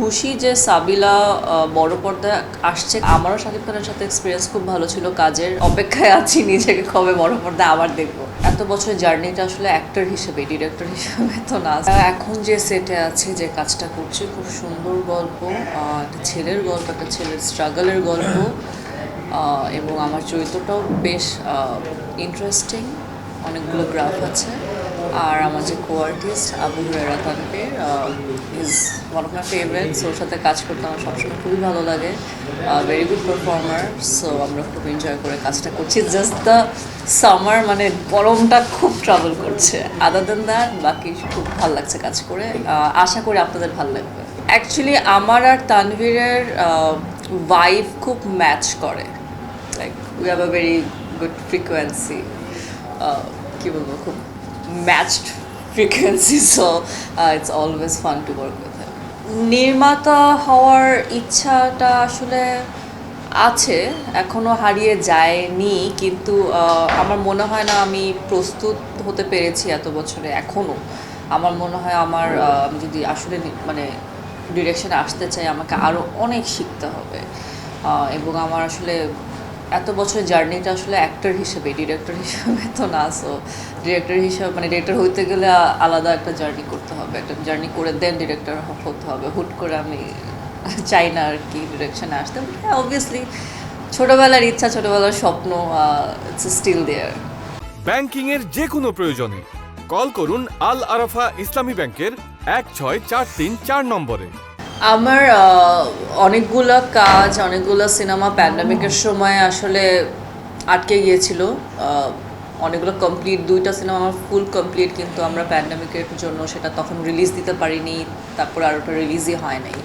খুশি যে সাবিলা বড় পর্দায় আসছে। আমারও শাকিব খানের সাথে এক্সপিরিয়েন্স খুব ভালো ছিল। কাজের অপেক্ষায় আছি, নিজেকে কবে বড় পর্দায় আবার দেখব। এত বছরের জার্নিটা আসলে অ্যাক্টর হিসেবে ডিরেক্টর হিসেবে তো না। এখন যে সেটে আছে, যে কাজটা করছে, খুব সুন্দর গল্প। একটা ছেলের গল্প, একটা ছেলের স্ট্রাগলের গল্প। এবং আমার চরিত্রটাও বেশ ইন্টারেস্টিং অনেকগুলো গ্রাফ আছে। আর আমার যে co artist Abu Hurera Tanvir is one of my favourites ওর সাথে কাজ করতে আমার সবসময় খুবই ভালো লাগে। ভেরি গুড পারফর্মার সো আমরা খুব এনজয় করে কাজটা করছি। জাস্ট দ্য সামার মানে গরমটা খুব ট্রাভেল করছে। আদার দেন দ্যাট বাকি খুব ভালো লাগছে কাজ করে। আশা করি আপনাদের ভালো লাগবে। অ্যাকচুয়ালি আমার আর তানভীরের ভাইভ খুব ম্যাচ করে। Like we have a very good frequency কি বলব, খুব matched frequency so it's always fun to work with নির্মাতা হওয়ার ইচ্ছাটা আসলে আছে, এখনও হারিয়ে যায়নি, কিন্তু আমার মনে হয় না আমি প্রস্তুত হতে পেরেছি এত বছরে, এখনও। আমার মনে হয় আমার আমি যদি আসলে মানে ডিরেকশনে আসতে চাই, আমাকে আরও অনেক শিখতে হবে। এবং আমার আসলে এত বছরের জার্নিটা আসলে অ্যাক্টর হিসেবে ডিরেক্টর হিসেবে তো না সো ডিরেক্টর হিসেবে মানে ডিরেক্টর হইতে গেলে আলাদা একটা জার্নি করতে হবে। একটা জার্নি করে দেন ডিরেক্টর হতে হবে। হুট করে আমি চাই না আর কি ডিরেকশনে আসতে। হ্যাঁ অবভিয়াসলি ছোটোবেলার ইচ্ছা, ছোটোবেলার স্বপ্ন ইটস স্টিল দেয়ার ব্যাংকিং এর যে কোনো প্রয়োজনে কল করুন আল আরাফা ইসলামী ব্যাংকের এক ছয় চার তিন চার নম্বরে। আমার অনেকগুলো কাজ, অনেকগুলো সিনেমা প্যান্ডামিকের সময় আসলে আটকে গিয়েছিল। অনেকগুলো কমপ্লিট দুইটা সিনেমা আমার ফুল কমপ্লিট কিন্তু আমরা প্যান্ডামিকের জন্য সেটা তখন রিলিজ দিতে পারিনি, তারপর আর ওটা রিলিজই হয় নাই।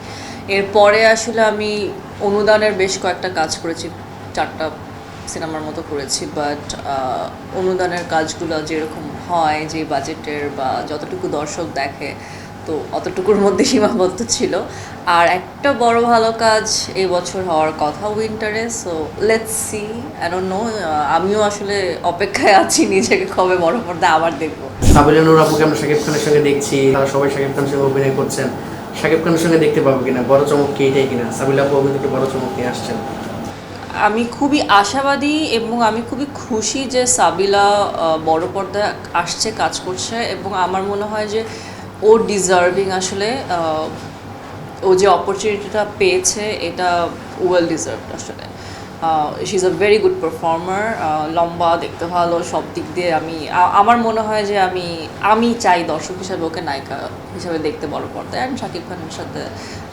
এরপরে আসলে আমি অনুদানের বেশ কয়েকটা কাজ করেছি, চারটা সিনেমার মতো করেছি বাট অনুদানের কাজগুলো যেরকম হয়, যে বাজেটের বা যতটুকু দর্শক দেখে তো অতটুকুর মধ্যে সীমাবদ্ধ ছিল। আর একটা বড় ভালো কাজ এই বছর হওয়ার কথা উইন্টারে so let's see I don't know আমিও আসলে অপেক্ষায় আছি নিজেকে কবে বড় পর্দা আবার দেখব। সাবিলা নূর আপুকে আমরা শাকিব খানের সঙ্গে দেখছি তারা সবাই শাকিব খানের সঙ্গে অভিনয় করছেন। শাকিব খানের সঙ্গে দেখতে পাবো কিনা বড় চমক কি এটাই কিনা? সাবিলা আপু অভিনয়কে বড় চমক নিয়ে আসছেন। আমি খুবই আশাবাদী এবং আমি খুবই খুশি যে সাবিলা বড় পর্দায় আসছে কাজ করছে এবং আমার মনে হয় যে ও ডিজার্ভিং আসলে ও যে অপরচুনিটিটা পেয়েছে এটা ওয়েল ডিজার্ভড আসলে। She is a very good performer লম্বা, দেখতে ভালো, সব দিক দিয়ে আমি আমার মনে হয় যে আমি আমি চাই দর্শক হিসাবে ওকে নায়িকা হিসাবে দেখতে বড় পর্দায়। অ্যান্ড শাকিব খানের সাথে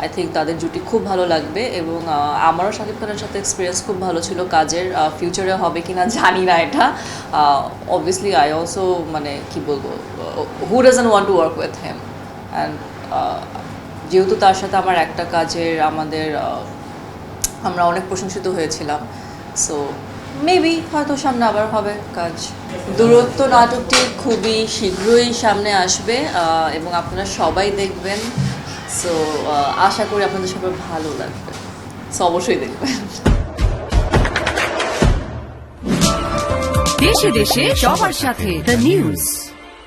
আই থিঙ্ক তাদের জুটি খুব ভালো লাগবে এবং আমারও শাকিব খানের সাথে এক্সপিরিয়েন্স খুব ভালো ছিল কাজের ফিউচারে হবে কি না জানি না এটা। অবভিয়াসলি আই অলসো মানে কি বলব who doesn't want to work with him and যেহেতু তার সাথে আমার একটা কাজের, আমাদের আমরা অনেক প্রশংসিত হয়েছিলাম। সো মেবি হয়তো সামনে আবার হবে কাজ। দূরত্ব নাটকটি খুবই শীঘ্রই সামনে আসবে এবং আপনারা সবাই দেখবেন। সো আশা করি আপনাদের সবার ভালো লাগবে। সো অবশ্যই দেখবেন। দেশে দেশে সবার সাথে দ্য নিউজ